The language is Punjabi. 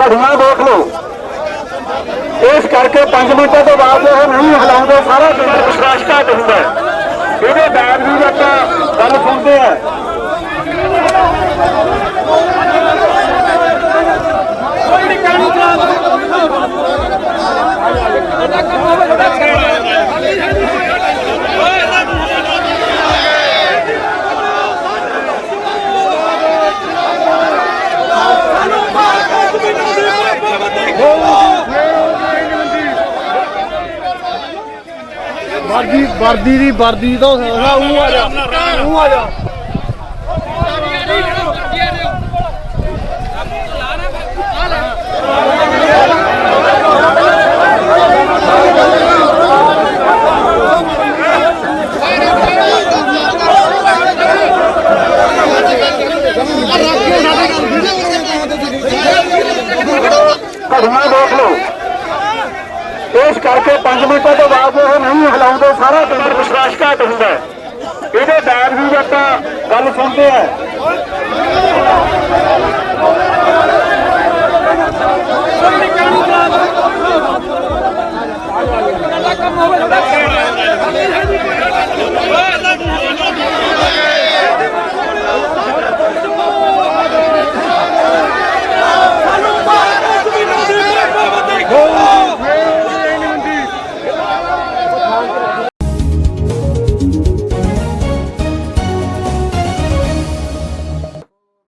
घटना देख लो। इस करके पाँच मिनटों तो के बाद जो है नहीं हिलाऊँगे सारा केंद्र হবে ਵਰਦੀ ਵਰਦੀ ਦੀ ਵਰਦੀ ਤਾਂ ਸੋਚਦਾ ਉਹ ਆ ਜਾ ਉਹ ਆ ਜਾ। ਘੜੀਆਂ ਦੇਖ ਲਓ। ਇਸ ਕਰਕੇ 5 ਮਿੰਟਾਂ ਤੋਂ ਜਦੋਂ ਨਹੀਂ ਹਿਲਾਉਂਦੇ ਸਾਰਾ ਪਿੰਡ ਵਿਸ਼ਵਾਸ ਘਾਟ ਹੁੰਦਾ ਇਹਦੇ ਬਾਵਜੂਦ ਆਪਾਂ ਗੱਲ ਸੁਣਦੇ ਆ